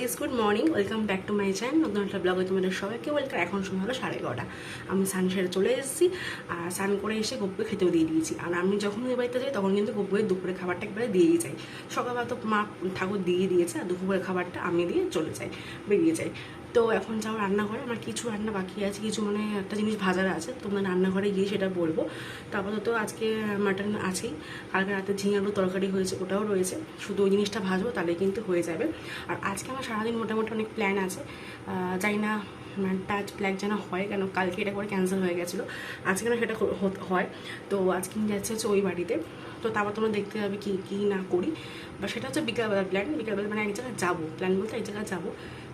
Guys good morning welcome back to my channel নতুন একটা ব্লগে তোমাদের সবাইকে ওয়েলকাম এখন সময় হলো সাড়ে এগারোটা। আমি সান সেরে চলে এসেছি। আর স্নান করে এসে গপ্পে খেতেও দিয়ে দিয়েছি। আর আমি যখন ওই বাড়িতে যাই, তখন কিন্তু গপ্পের দুপুরে খাবারটা একবারে দিয়েই যাই। সকালবেলা তো মা ঠাকুর দিয়ে দিয়েছে, আর দুপুরের খাবারটা আমি দিয়ে চলে যাই, বেরিয়ে যাই। তো এখন যাও রান্নাঘরে, আমার কিছু রান্না বাকি আছে, কিছু মানে একটা জিনিস ভাজার আছে তোমরা রান্নাঘরে গিয়ে সেটা বলব। তারপর তো আজকে মাটন আছেই, কালকে রাতে ঝিঙে আলু তরকারি হয়েছে, ওটাও রয়েছে, শুধু ওই জিনিসটা ভাজবো তাহলে কিন্তু হয়ে যাবে। আর আজকে আমার সারাদিন মোটামুটি অনেক প্ল্যান আছে জানি না টাচ প্ল্যান যেন হয়, কেন কালকে এটা করে ক্যান্সেল হয়ে গেছিল, আজকে না সেটা হয়। তো আজকে যাচ্ছি হচ্ছে ওই বাড়িতে। তো তারপর তোমরা দেখতে যাবে কি কি না করি। বা সেটা হচ্ছে বিকালবেলার প্ল্যান বিকালবেলা মানে এক জায়গায় যাব প্ল্যান বলতে এক জায়গায় যাব।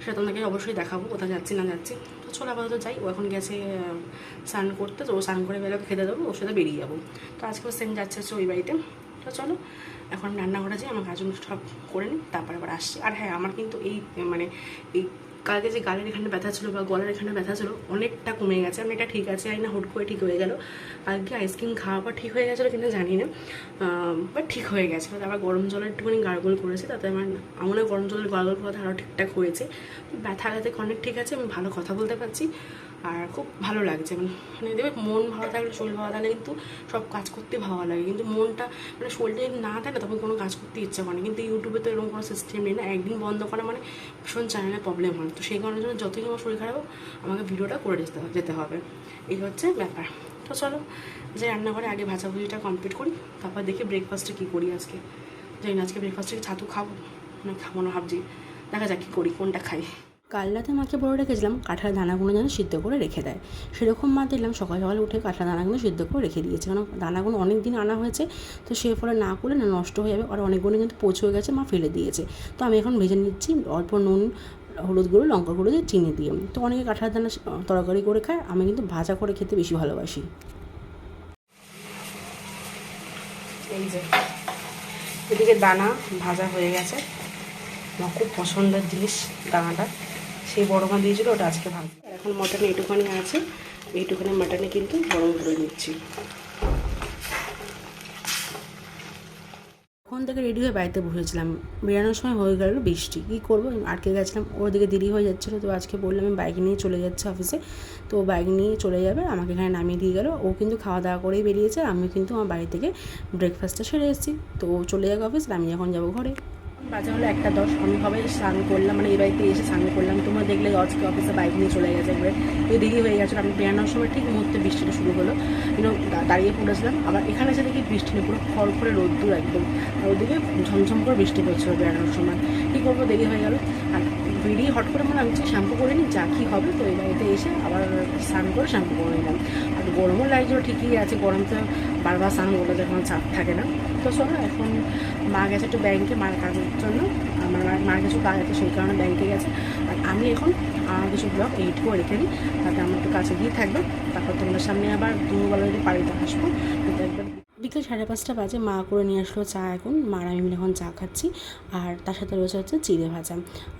সেটা তোমাকে অবশ্যই দেখাবো, কোথায় যাচ্ছি, না যাচ্ছি। তো চলো আপাতত যাই, ও এখন গেছে স্নান করতে, তো ও স্নান করে বেলা খেতে দেবো, ওর সাথে বেরিয়ে যাব। তো আজকে সেম যাচ্ছে হচ্ছে ওই বাড়িতে। তো চলো, এখন রান্নাঘরে যাই, আমার কাজগুলো সব করে নিই, তারপরে আবার আসছি। আর হ্যাঁ আমার কিন্তু এই মানে এই কালকে যে গালের এখানে ব্যথা ছিল বা গলার এখানে ব্যথা ছিল, অনেকটা কমে গেছে। আমি এটা ঠিক আছে আই না হুট করে ঠিক হয়ে গেল। কালকে আইসক্রিম খাওয়া পর ঠিক হয়ে গেছিল কিন্তু জানি না। বাট ঠিক হয়ে গেছে। তারপর গরম জলের একটুখানি গার্গল করেছে, তাতে আমার আমার গরম জলের গার্গল করা আরও ঠিকঠাক হয়েছে। ব্যথা ব্যথা অনেক ঠিক আছে, আমি ভালো কথা বলতে পারছি। আর খুব ভালো লাগছে। মানে মানে দেখবে মন ভালো থাকলে, শরীর ভালো থাকলে কিন্তু সব কাজ করতে ভালো লাগে। কিন্তু মনটা মানে শরীরটা যদি না থাকে, তখন কোনো কাজ করতে ইচ্ছা করে না। কিন্তু ইউটিউবে তো এরকম কোনো সিস্টেম নেই না, একদিন বন্ধ করা মানে ভীষণ চ্যানেলে প্রবলেম হয়। তো সেই কারণের জন্য যতই আমার শরীর খারাপ আমাকে ভিডিওটা করে যেতে যেতে হবে। এই হচ্ছে ব্যাপার। তো চলো, যে রান্নাঘরে আগে ভাজাভুজিটা কমপ্লিট করি, তারপর দেখি ব্রেকফাস্টে কী করি আজকে। জানি না, আজকে ব্রেকফাস্টে ছাতু খাব? না খাব না, ভাবছি। দেখা যাক কী করি, কোনটা খাই। কাল রাতে মাকে বলে রেখেছিলাম, কাঁঠাল দানাগুলো যেন সিদ্ধ করে রেখে দেয়। সেরকম মা দিলাম সকাল সকাল উঠে কাঁঠাল দানাগুলো সিদ্ধ করে রেখে দিয়েছে। কারণ দানাগুলো অনেক দিন আনা হয়েছে, তো সে ফলে না করলে না নষ্ট হয়ে যাবে। আর অনেকগুলো কিন্তু পচে হয়ে গেছে, মা ফেলে দিয়েছে। তো আমি এখন ভেজে নিচ্ছি অল্প নুন, হলুদ গুঁড়ো, লঙ্কা গুঁড়ো দিয়ে চিনি দিয়ে। তো অনেকে কাঁঠাল দানা তরকারি করে খায়, আমি কিন্তু ভাজা করে খেতে বেশি ভালোবাসি। এদিকে দানা ভাজা হয়ে গেছে। আমার খুব পছন্দের জিনিস দানাটা। সেই বড় মা দিয়েছিল, ওটা আজকে ভাজ এখন মটন এইটুখানি আছে এইটুখানি মাটনে কিন্তু গরম করে নিচ্ছি। ওখান থেকে রেডি হয়ে বাড়িতে বসেছিলাম। বেরানোর সময় হয়ে গেল বৃষ্টি। কী করব? আটকে গেছিলাম, ওদিকে দেরি হয়ে যাচ্ছিল, তো আজকে বললাম আমি বাইক নিয়ে চলে যাচ্ছে অফিসে তো বাইক নিয়ে চলে যাবে, আমাকে এখানে নামিয়ে দিয়ে গেল। ও কিন্তু খাওয়া দাওয়া করেই বেরিয়েছে আমি কিন্তু আমার বাড়ি থেকে ব্রেকফাস্টটা সেরে এসেছি। তো ও চলে যাবে অফিস আমি এখন যাব ঘরে। বাজে হলো একটা দশ, আমি সবাই স্নান করলাম মানে এই বাড়িতে এসে স্নান করলাম। তোমরা দেখলে আজকে অফিসে বাইক নিয়ে চলে গেছে একবারে। তো দেরি হয়ে গেছিল আমি বেরানোর সময় ঠিক মুহূর্তে বৃষ্টিটা শুরু হলো। কিন্তু দাঁড়িয়ে পড়েছিলাম, আবার এখানে এসে দেখি বৃষ্টি নেই, পুরো খড় করে রোদ্দুর একদম। আর ওদিকে ঝমঝম করে বৃষ্টি পড়ছিল বেরানোর সময়। কী করব, দেরি হয়ে গেল। আর বেরিয়ে হট করে মানে আমি শ্যাম্পু করে নিই যা কী হবে, তো এই বাড়িতে এসে আবার স্নান করে শ্যাম্পু করে নিলাম। আর গরমও লাগছিল, ঠিকই আছে গরম তো বারবার স্নান যখন এখন চাপ থাকে না। তো শোনো, এখন মা গেছে একটু ব্যাংকে মার কাজের জন্য। আমার মার কিছু কাজ আছে, সেই কারণে ব্যাংকে গেছে। আর আমি এখন, আমার কিছু ব্লগ এইট করে রেখে নিই তাতে আমার একটু কাছে গিয়ে থাকবে। তারপর তোমাদের সামনে আবার দুবেলা যদি পাড়িতে আসব একবার বিকেল সাড়ে পাঁচটা বাজে মা করে নিয়ে আসলো চা এখন। মা আমি মিলে এখন চা খাচ্ছি। আর তার সাথে রয়েছে হচ্ছে চিড়ে ভাজা।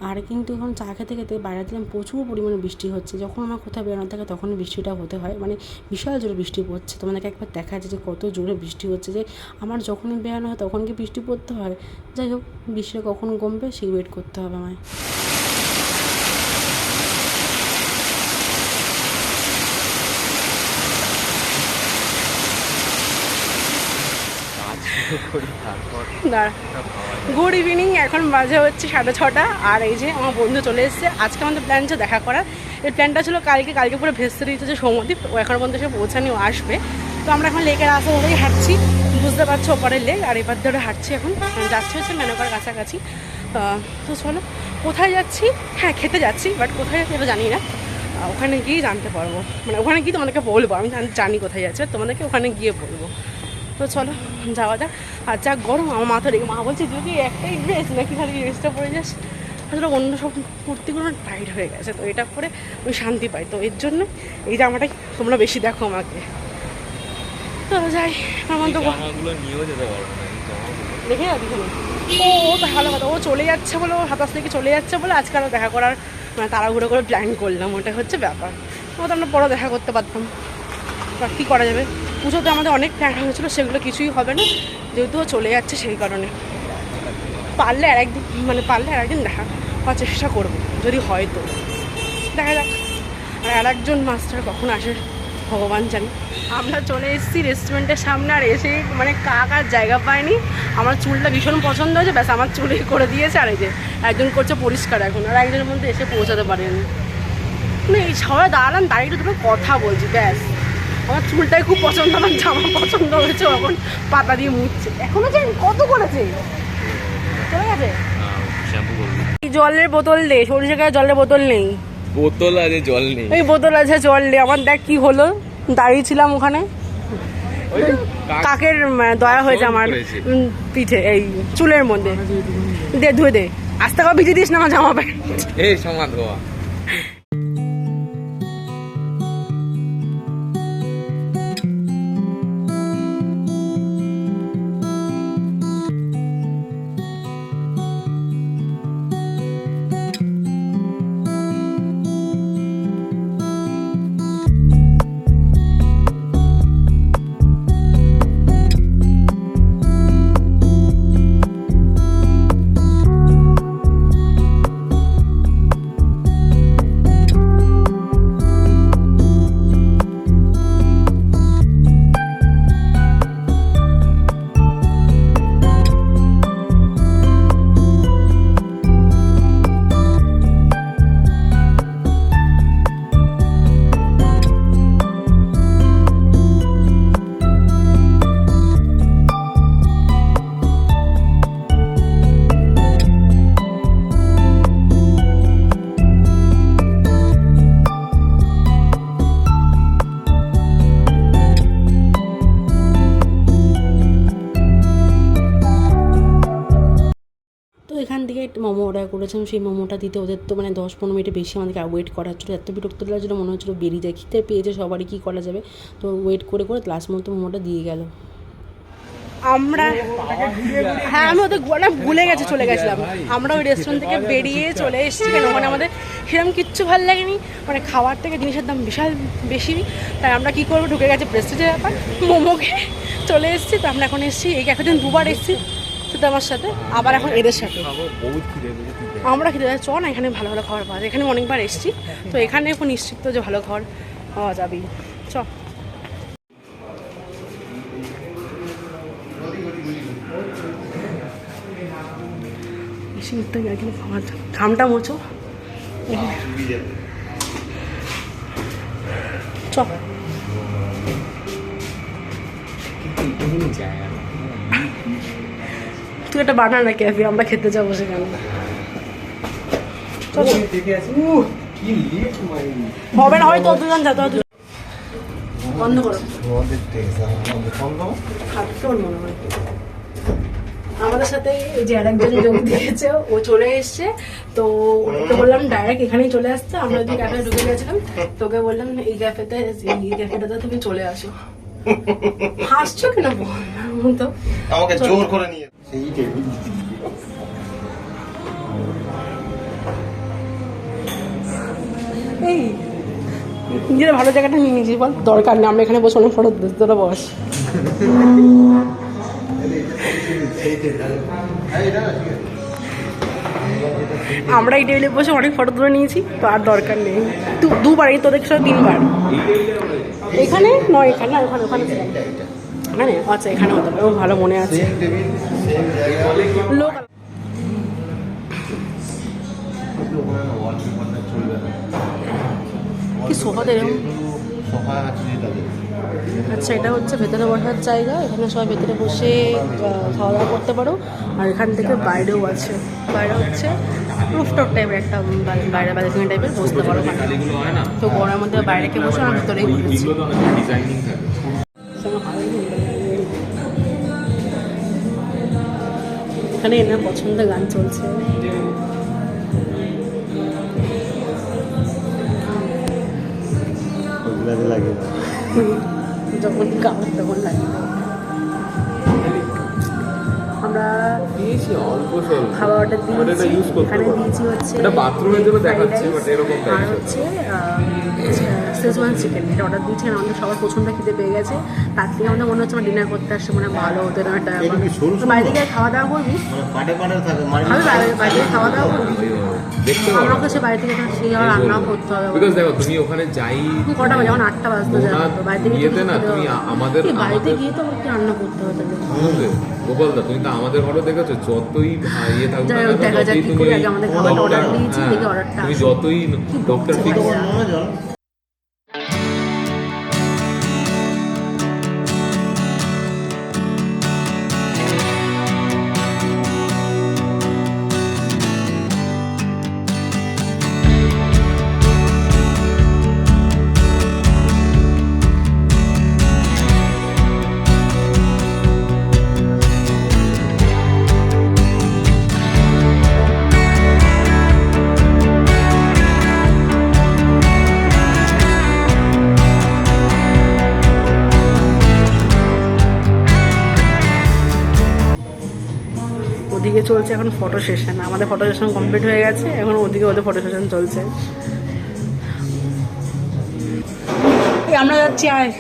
আর কিন্তু এখন চা খেতে খেতে বাইরে দিলাম প্রচুর পরিমাণে বৃষ্টি হচ্ছে। যখন আমার কোথাও বেরোনো থাকে তখন বৃষ্টিটা হতে হয়। মানে বিশাল জোরে বৃষ্টি পড়ছে। তোমাদেরকে একবার দেখা যাচ্ছে যে কত জোরে বৃষ্টি হচ্ছে যে, আমার যখনই বেরোনো হয় তখন কি বৃষ্টি পড়তে হয়? যাই হোক, বৃষ্টিটা কখন কমবে সেই ওয়েট করতে হবে আমায় কাজ শুরু করি তারপর দাঁড়া সব খাওয়া যায়। গুড ইভিনিং এখন বাজে হচ্ছে সাড়ে ছটা। আর এই যে আমার বন্ধু চলে এসেছে। আজকে আমাদের প্ল্যান ছিল দেখা করার। এই প্ল্যানটা ছিল কালকে কালকে পুরো ভেস্তে দিয়েছে যে সৌমদ্বীপ ও এখন পর্যন্ত সে পৌঁছানি ও আসবে। তো আমরা এখন লেকের আসা হলেই হাঁটছি। বুঝতে পারছ ওপরের লেক আর এবার ধরে হাঁটছি এখন। যাচ্ছি হচ্ছে মেনকার কাছাকাছি। তো চলো কোথায় যাচ্ছি? হ্যাঁ খেতে যাচ্ছি বাট কোথায় যাচ্ছি এটা জানি না। ওখানে গিয়েই জানতে পারব। মানে ওখানে গিয়ে তোমাদেরকে বলব। আমি জানি- জানি কোথায় যাচ্ছে। তোমাদেরকে ওখানে গিয়ে বলব। তো চলো যাওয়া যাক। আর যা গরম আমার মাথা রেখে মা বলছে যদি একটাই ড্রেস নাকি খালি ড্রেসটা পরে যাস? আসলে অন্য সব কুর্তিগুলো টাইট হয়ে গেছে তো এটা পরে আমি শান্তি পাই। তো এর জন্য এই জামাটাই তোমরা বেশি দেখো আমাকে। তো যাই আমার তো দেখে যাবি ও ভালো কথা ও চলে যাচ্ছে বলে ও হাতাশ থেকে চলে যাচ্ছে বলে আজকে আরও দেখা করার মানে তাড়াহুড়ো করে প্ল্যান করলাম ওটা হচ্ছে ব্যাপার। ও তো আমরা পরে দেখা করতে পারতাম। বা কী করা যাবে? পুজোতে আমাদের অনেক প্ল্যান হয়েছিল, সেগুলো কিছুই হবে না। যেহেতু চলে যাচ্ছে সেই কারণে। পারলে আর একদিন মানে পারলে আর একদিন দেখা হওয়ার চেষ্টা করব, যদি হয় তো। দেখা যাক। আর আর একজন মাস্টার কখন আসে, ভগবান জানি। আমরা চলে এসেছি রেস্টুরেন্টের সামনে, আর এসে মানে কাক আর জায়গা পায়নি আমার চুলটা ভীষণ পছন্দ হয়েছে, ব্যাস আমার চুলে করে দিয়েছে। আর এই যে একজন করছে পরিষ্কার এখন, আর একজনের মধ্যে এসে পৌঁছাতে পারেনি। মানে এই সবাই দাঁড়ান, দাঁড়িয়ে দুটো কথা বলছি, ব্যাস। আমার চুলটাই খুব পছন্দ আমার জামা পছন্দ হয়েছে এখন পাতা দিয়ে মুছছে। এখনও যে কত করেছে? চলে গেছে? এই জলের বোতল দে সরিষা গায়ে জলের বোতল নেই। বোতল আছে জল নেই। এই বোতল আছে জল দে। আমার দেখ কি হলো দাঁড়িয়েছিলাম ওখানে। কাকের দয়া হয়েছে আমার পিঠে এই চুলের মধ্যে। দে ধুয়ে দে। আস্তে করে ভিজে দিস না আমার জামা প্যান্ট। এই সমাদ হওয়া মোমো অর্ডার করেছিলাম, সেই মোমোটা দিতে ওদের তো মানে দশ পনেরো মিনিটে বেশি আমাদেরকে ওয়েট করা হচ্ছিল। এত বিরক্ত লাগছিল, মনে হচ্ছিল বেরিয়ে যায়। খিদে পেয়েছে সবারই, কী করা যাবে? তো ওয়েট করে করে লাস্ট মতো মোমোটা দিয়ে গেল। আমরা হ্যাঁ আমি ওদের মানে ভুলে গেছে, চলে গেছিলাম। আমরা ওই রেস্টুরেন্ট থেকে বেরিয়ে চলে এসেছি কেন? ওখানে আমাদের সেরকম কিচ্ছু ভালো লাগেনি। মানে খাওয়ার থেকে জিনিসের দাম বিশাল বেশি। তাই আমরা কী করব? ঢুকে গেছে প্রেস্টিজের ব্যাপার। মোমো খেয়ে চলে এসেছি, তো আমরা এখন এসেছি, এই ক্যাফেতে দুবার এসেছি। শুধু আমার সাথে, আবার এখন এদের সাথে। খিদে আমরা খেতে চ না, এখানে ভালো ভালো খাবার পাওয়া যায়। এখানে অনেকবার এসেছি, তো এখানে এখন নিশ্চিত যে ভালো খাবার পাওয়া যাবেই। চ। শীতটা খাওয়া ঘামটা মোছো। চ। তুই একটা বানা না ক্যাফে আমরা খেতে যাব সেখানে। হবে না হয়তো বন্ধ করো। মনে হয় আমাদের সাথে এই যে আরেকজন যোগ দিয়েছে ও চলে এসছে। তো ওকে বললাম ডাইরেক্ট এখানেই চলে আসতে। আমরা যদি ক্যাফে ঢুকে গেছিলাম। তোকে বললাম এই ক্যাফেতে এই ক্যাফেটাতে তুমি চলে আসো। হাসছো কেন বল? তো আমাকে জোর করে নিয়ে এই নিজের ভালো জায়গাটা নিয়ে নিয়েছিস বল। দরকার নেই, আমরা এখানে বসে অনেক ফটো তোরা বস। আমরা এই টেবিলে বসে অনেক ফটো তুলে নিয়েছি, তো আর দরকার নেই। দু- দুবার, এই তোদের সাথে তিনবার। এখানে? নয়, এখানে ওখানে ওখানে। আচ্ছা এখানে ও ভালো মনে আছে। কি আচ্ছা এটা হচ্ছে ভেতরে বসার জায়গা। এখানে সবাই ভেতরে বসে খাওয়া দাওয়া করতে পারো। আর এখান থেকে বাইরেও আছে। বাইরে হচ্ছে রুফটপ টাইপের একটা বাইরে বালকনি টাইপের বসতে পারো। তো গরমের মধ্যে বাইরে কে বসে, আমি ভেতরেই বসেছি। এখানে এনার পছন্দের গান চলছে। লাগে। যখন গাও তখন লাগে। আমরা আমরা দিয়েছি অল্প স্বল্প। খাবার অর্ডার দিয়েছি এখানে দিয়েছি হচ্ছে এটা বাথরুমের জন্য দেখাচ্ছে, but এরকম আর হচ্ছে শেজওয়ান চিকেন এটা অর্ডার দিয়েছি আর আমাদের সবার প্রচণ্ড খিদে পেয়ে গেছে। তার থেকে আমাদের মনে হচ্ছে আমরা ডিনার করতে আসছে মানে ভালো হতো একটা এটা? বাইরে গিয়ে খাওয়া দাওয়া করবি? মানে আমি বাইরে বাইরে খাওয়া দাওয়া করবি? বাড়ি থেকে সেই আবার রান্নাও করতে হবে। বিকজ দেখো তুমি ওখানে যাই কটা বাজে? আটটা বাজতে বাড়িতে গিয়ে না তুমি আমাদের বাড়িতে গিয়ে তো আমাকে রান্না করতে হবে তাহলে। গোপালদা তুমি তো আমাদের ঘরে দেখেছ? যতই ইয়ে থাকুক না কেন, দেখা যতই ডক্টর তুমি চলছে এখন ফটো সেশন আমাদের ফটো সেশন কমপ্লিট হয়ে গেছে এখন ওদিকে ওদের ফটো সেশন চলছে। আমরা যাচ্ছি আয়।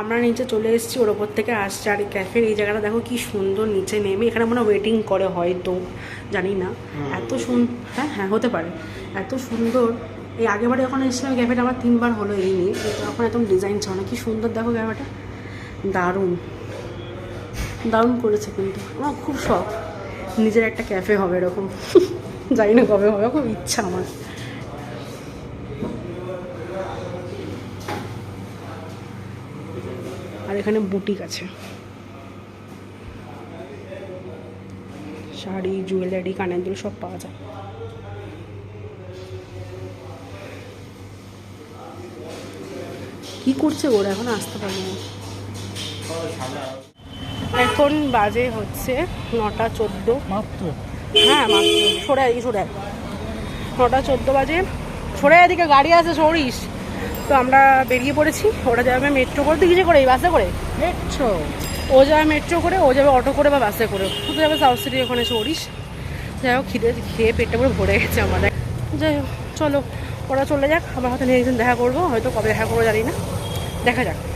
আমরা নিচে চলে এসেছি ওর ওপর থেকে আসছে আর ক্যাফের এই জায়গাটা দেখো কি সুন্দর নিচে নেমে এখানে মনে ওয়েটিং করে হয়তো জানি না। এত সুন্দর হ্যাঁ হ্যাঁ হতে পারে। এত সুন্দর। এই আগেবারে যখন এসেছিলাম ক্যাফেটা আমার তিনবার হলো এই নিয়ে। কিন্তু এখন একদম ডিজাইন ছিল না, কি সুন্দর দেখো ক্যাফেটা দারুণ। দারুণ করেছে কিন্তু। আমার খুব শখ। নিজের একটা ক্যাফে হবে এরকম। জানি না কবে হবে, খুব ইচ্ছা আমার। আর এখানে বুটিক আছে। শাড়ি জুয়েলারি কানের দুল সব পাওয়া যায়। কি করছে ওরা? এখন আসতে পারবে না। এখন বাজে হচ্ছে নটা চোদ্দ। হ্যাঁ মাত্র। সরে এদিকে সরে নটা চোদ্দ বাজে। সরে এদিকে গাড়ি আছে সরিস। তো আমরা বেরিয়ে পড়েছি। ওরা যাবে মেট্রো করে। তুই কিসে করে? এই বাসে করে? মেট্রো ও যাবে মেট্রো করে ও যাবে অটো করে বা বাসে করে। তো যাবে সাউথ সিটি ওখানে সরিস। যাই হোক খিদে খেয়ে পেটটা পুরো ভরে গেছে আমাদের। যাই হোক চলো। ওরা চলে যাক। আমার হয়তো নিয়ে একদিন দেখা করব, হয়তো কবে দেখা করব জানি না। দেখা যাক।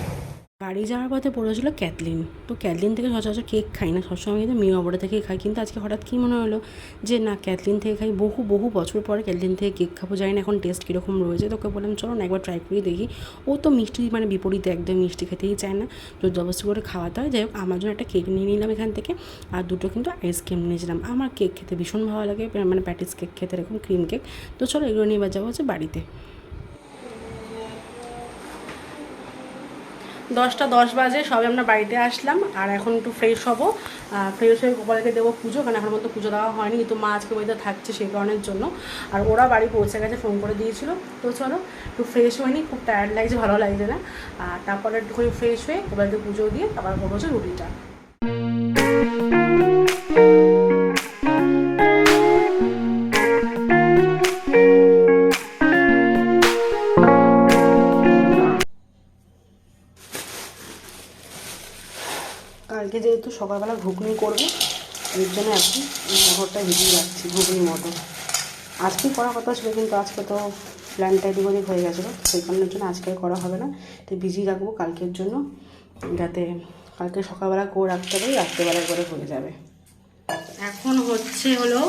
বাড়ি যাওয়ার পথে পড়েছিল ক্যাথলিন। তো ক্যাথলিন থেকে সচরাচর কেক খাই না, সবসময় কিন্তু মেয়ে অবরে থেকেই খাই। কিন্তু আজকে হঠাৎ কী মনে হলো যে, না, ক্যাথলিন থেকে খাই। বহু বহু বছর পরে ক্যাথলিন থেকে কেক খাব, জানি না এখন টেস্ট কীরকম রয়েছে। তোকে বললাম, চলো না, একবার ট্রাই করে দেখি। ও তো মিষ্টি মানে বিপরীতে একদম মিষ্টি খেতেই চায় না। জবরদস্তি করে খাওয়াতে হয়। যাই হোক, আমার জন্য একটা কেক নিয়ে নিলাম এখান থেকে। আর দুটো কিন্তু আইসক্রিম নিয়েছিলাম। আমার কেক খেতে ভীষণ ভালো লাগে মানে প্যাটিস কেক খেতে এরকম ক্রিম কেক তো চলো এগুলো নিয়ে এবার যাব হচ্ছে বাড়িতে। দশটা দশ বাজে, সবে আমরা বাড়িতে আসলাম আর এখন একটু ফ্রেশ হব। ফ্রেশ হয়ে গোপালকে দেবো পুজো, কারণ এখন মতো পুজো দেওয়া হয়নি, কিন্তু মা আজকে বাড়িতে থাকছে সেই কারণের জন্য। আর ওরা বাড়ি পৌঁছে গেছে ফোন করে দিয়েছিল। তো চলো, একটু ফ্রেশ হয়নি খুব টায়ার্ড লাগছে, ভালো লাগছে না। আর তারপরে একটুখানি ফ্রেশ হয়ে গোপালকে পুজো দিয়ে তারপর হচ্ছে রুটিটা। সকালবেলা ঘুগনি করব। এর জন্য এখন মটরটা ভিজিয়ে রাখছি ঘুগনি মটর। আজকে করা কথা ছিল, কিন্তু আজকে তো প্ল্যানটা এদিক ওদিক হয়ে গেছিল, সেই কারণের জন্য আজকে করা হবে না। তো ভিজিয়ে রাখব কালকের জন্য, যাতে কালকে সকালবেলা করে রাখতে পারি, রাত্রেবেলা করে হয়ে যাবে। এখন হচ্ছে হলো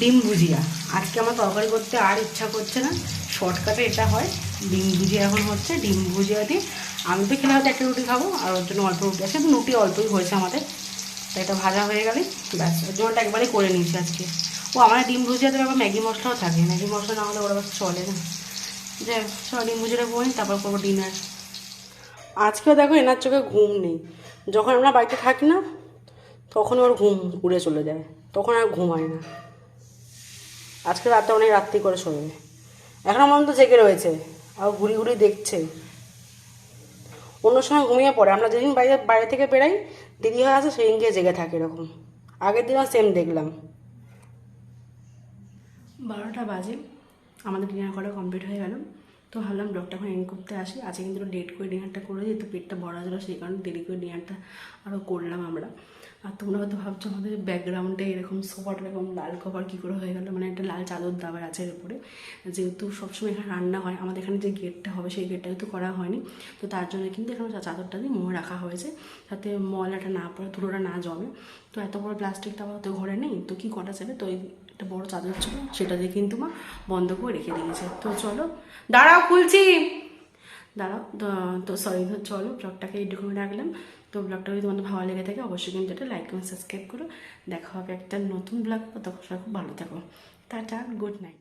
ডিম ভুজিয়া। আজকে আমার তরকারি করতে আর ইচ্ছা করছে না, শর্টকাটে এটা হয়। ডিম ভুজিয়া এখন হচ্ছে, ডিম ভুজিয়া দিয়ে আমি তো খেলে হয়তো একটা রুটি খাব আর ওর জন্য অল্প রুটি আছে রুটি অল্পই হয়েছে আমাদের। তো এটা ভাজা হয়ে গেলে ব্যাস ওর জন্য একবারে করে নিয়েছি আজকে। ও আমার ডিম ভুজিয়াতে আবার ম্যাগি মশলাও থাকে। ম্যাগি মশলা না হলে ওরা চলে না। হোক, চলো ডিম ভুজিয়াটা করে তারপর করব ডিনার। আজকেও দেখো এনার চোখে ঘুম নেই। যখন আমরা বাড়িতে থাকি না তখন ওর ঘুম উড়ে চলে যায়। তখন আর ঘুম ঘুমায় না। আজকে রাতে অনেক রাত্রি করে শোবে এখনও তো জেগে রয়েছে আর ঘুরি ঘুরি দেখছে। অন্য সময় ঘুমিয়ে পড়ে। আমরা যেদিন বাইরে বাইরে থেকে বেরাই, দিদি হয়ে আসে সেদিন গিয়ে জেগে থাকে এরকম। আগের দিনও সেম দেখলাম। বারোটা বাজে। আমাদের ডিনার করা কমপ্লিট হয়ে গেল। তো ভাবলাম ব্লগটা এখন এন্ড করতে আসি। আজকে কিন্তু লেট করে ডিনারটা করে যেহেতু পেটটা ভরা ছিল, সেই কারণে দেরি করে ডিনারটা আরও করলাম আমরা। আর তোমরা হয়তো ভাবছ আমাদের ব্যাকগ্রাউন্ডে এরকম সোফাটা এরকম লাল কভার কী করে হয়ে গেলো? মানে একটা লাল চাদর দেওয়া আছে এর উপরে। যেহেতু সবসময় এখানে রান্না হয়, আমাদের এখানে যে গেটটা হবে সেই গেটটা কিন্তু করা হয়নি। তো তার জন্য কিন্তু এখানে চাদরটা দিয়ে মোড় রাখা হয়েছে। যাতে ময়লাটা না পড়ে, ধুলোটা না জমে। তো এত বড় প্লাস্টিকটা আবার তো ঘরে নেই। তো কী করা যাবে? তো একটা বড় চাদর ছিল, সেটা দিয়ে কিন্তু মা বন্ধ করে রেখে দিয়েছে। তো চলো, দাঁড়াও খুলছি। দাঁড়াও তো- সরি চলো ব্লগটাকে এইটুকু রাখলাম। তো ব্লগটা যদি তোমাদের ভালো লেগে থাকে, অবশ্যই কিন্তু এটা লাইক এবং সাবস্ক্রাইব করো। দেখা হবে একটা নতুন ব্লগ তখন সবাই খুব ভালো থাকো। Tata good night